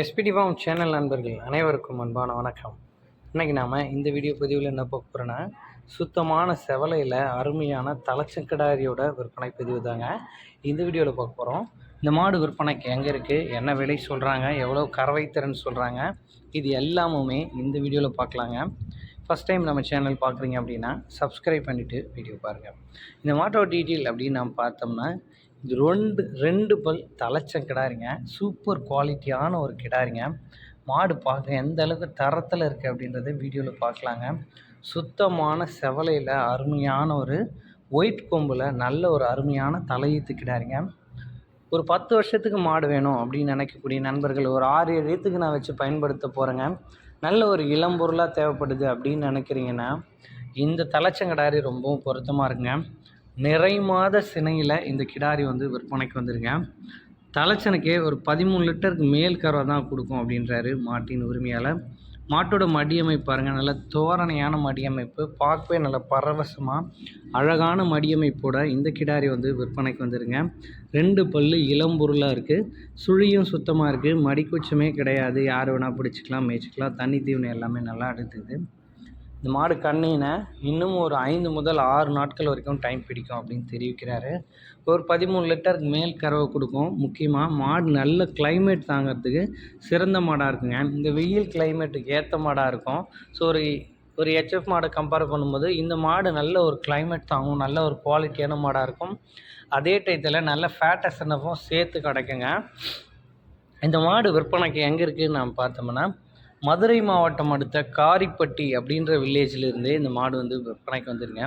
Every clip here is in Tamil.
எஸ்பிடி ஃபார்ம் சேனல் நண்பர்கள் அனைவருக்கும் அன்பான வணக்கம். இன்றைக்கி நாம் இந்த வீடியோ பதிவில் என்ன பார்க்க போகிறோன்னா சுத்தமான செவலையில் அருமையான தலைச்சக்கடாரியோட விற்பனை பதிவு தாங்க. இந்த வீடியோவில் பார்க்க போகிறோம் இந்த மாடு விற்பனைக்கு எங்கே இருக்குது என்ன விலை சொல்கிறாங்க எவ்வளோ கறவை திறன் சொல்கிறாங்க இது எல்லாமுமே இந்த வீடியோவில் பார்க்கலாங்க. ஃபஸ்ட் டைம் நம்ம சேனல் பார்க்குறீங்க அப்படின்னா சப்ஸ்கிரைப் பண்ணிவிட்டு வீடியோ பாருங்கள் இந்த மாட்டோட டீட்டெயில் அப்படின்னு நம்ம பார்த்தோம்னா ரெண்டு ரெண்டு பல் தலைச்சம் கிடாரிங்க. சூப்பர் குவாலிட்டியான ஒரு கிடாருங்க. மாடு பார்க்க எந்த அளவுக்கு தரத்தில் இருக்குது அப்படின்றத வீடியோவில் பார்க்கலாங்க. சுத்தமான செவலையில் அருமையான ஒரு ஒயிட் கொம்பில் நல்ல ஒரு அருமையான தலையீத்து கிடாரிங்க. ஒரு பத்து வருஷத்துக்கு மாடு வேணும் அப்படின்னு நினைக்கக்கூடிய நண்பர்கள் ஒரு ஆறு ஏழு ஏத்துக்கு நான் வச்சு பயன்படுத்த போகிறேங்க நல்ல ஒரு இளம் பொருளாக தேவைப்படுது அப்படின்னு நினைக்கிறீங்கன்னா இந்த தலைச்சங்கடாரி ரொம்பவும் பொருத்தமாக இருக்குங்க. நிறை மாத சினையில் இந்த கிடாரி வந்து விற்பனைக்கு வந்துருங்க. தலைச்சனுக்கே ஒரு பதிமூணு லிட்டருக்கு மேல் கறவை தான் கொடுக்கும் அப்படின்றாரு மாட்டின் உரிமையாளர். மாட்டோட மடியமைப்பு பாருங்கள் நல்ல தோரணையான மடியமைப்பு பார்க்கவே நல்ல பரவசமாக அழகான மடியமைப்போட இந்த கிடாரி வந்து விற்பனைக்கு வந்துருங்க. ரெண்டு பல் இளம்பொருளாக இருக்குது சுழியும் சுத்தமாக இருக்குது மடிக்குச்சமே கிடையாது. யார் வேணால் பிடிச்சிக்கலாம் மேய்ச்சிக்கலாம் தண்ணி தீவனம் எல்லாமே நல்லா எடுத்துக்குது இந்த மாடு கண்ணினை இன்னும் ஒரு ஐந்து முதல் ஆறு நாட்கள் வரைக்கும் டைம் பிடிக்கும் அப்படின்னு தெரிவிக்கிறாரு. ஒரு பதிமூணு லிட்டருக்கு மேல் கறவை கொடுக்கும். முக்கியமாக மாடு நல்ல கிளைமேட் தாங்கிறதுக்கு சிறந்த மாடாக இருக்குங்க. இந்த வெயில் கிளைமேட்டுக்கு ஏற்ற மாடாக இருக்கும். ஸோ ஒரு ஒரு ஹெச்எஃப் மாடை கம்பேர் பண்ணும்போது இந்த மாடு நல்ல ஒரு கிளைமேட் தாங்கும். நல்ல ஒரு குவாலிட்டியான மாடாக இருக்கும். அதே டயத்தில் நல்ல ஃபேட் எஸ்என்எஃப்பும் சேர்த்து கிடைக்குங்க. இந்த மாடு விற்பனைக்கு எங்கே இருக்குதுன்னு நம்ம பார்த்தோம்னா மதுரை மாவட்டம் அடுத்த காரிப்பட்டி அப்படின்ற வில்லேஜ்லேருந்தே இந்த மாடு வந்து விற்பனைக்கு வந்துருங்க.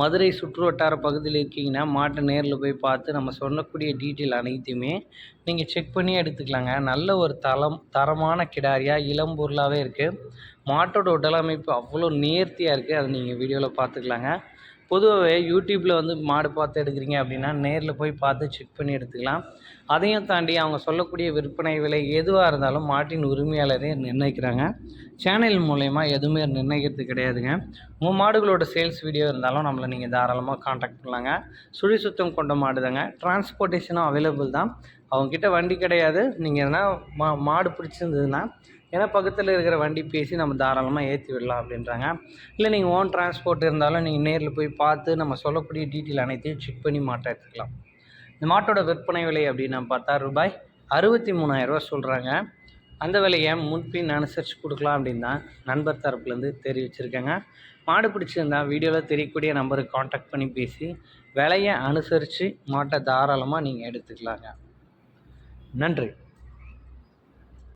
மதுரை சுற்றுவட்டார பகுதியில் இருக்கீங்கன்னா மாட்டை நேரில் போய் பார்த்து நம்ம சொல்லக்கூடிய டீட்டெயில் அனைத்தையுமே நீங்கள் செக் பண்ணி எடுத்துக்கலாங்க. நல்ல ஒரு தளம் தரமான கிடாரியாக இளம்பொருளாகவே இருக்குது மாட்டோட உடலமைப்பு அவ்வளோ நேர்த்தியாக இருக்குது அதை நீங்கள் வீடியோவில் பார்த்துக்கலாங்க. பொதுவாகவே யூடியூப்பில் வந்து மாடு பார்த்து எடுக்கிறீங்க அப்படின்னா நேரில் போய் பார்த்து செக் பண்ணி எடுத்துக்கலாம். அதையும் தாண்டி அவங்க சொல்லக்கூடிய விற்பனை விலை எதுவாக இருந்தாலும் மாட்டின் உரிமையாளரே நிர்ணயிக்கிறாங்க. சேனல் மூலயமா எதுவுமே நிர்ணயிக்கிறது கிடையாதுங்க. உங்கள் மாடுகளோட சேல்ஸ் வீடியோ இருந்தாலும் நம்மளை நீங்கள் தாராளமாக காண்டாக்ட் பண்ணலாங்க. சுழி சுத்தம் கொண்ட மாடு தாங்க டிரான்ஸ்போர்ட்டேஷனும் அவைலபிள் தான். அவங்கக்கிட்ட வண்டி கிடையாது. நீங்கள் எதனா மா மாடு பிடிச்சிருந்ததுன்னா ஏன்னா பக்கத்தில் இருக்கிற வண்டி பேசி நம்ம தாராளமாக ஏற்றி விடலாம் அப்படின்றாங்க. இல்லை நீங்கள் ஓன் டிரான்ஸ்போர்ட் இருந்தாலும் நீங்கள் நேரில் போய் பார்த்து நம்ம சொல்லக்கூடிய டீட்டெயில் அனைத்தையும் செக் பண்ணி மாட்டை எடுத்துக்கலாம். இந்த மாட்டோட விற்பனை விலை அப்படின்னு பார்த்தா ரூபாய் அறுபத்தி மூணாயிரரூவா சொல்கிறாங்க அந்த விலையை முன்பின் அனுசரித்து கொடுக்கலாம் அப்படின்னு தான் நண்பர் தரப்புலேருந்து தெரிவிச்சிருக்கேங்க. மாடு பிடிச்சிருந்தா வீடியோவில் தெரியக்கூடிய நம்பருக்கு காண்டாக்ட் பண்ணி பேசி விலையை அனுசரித்து மாட்டை தாராளமாக நீங்கள் எடுத்துக்கலாங்க. நன்றி.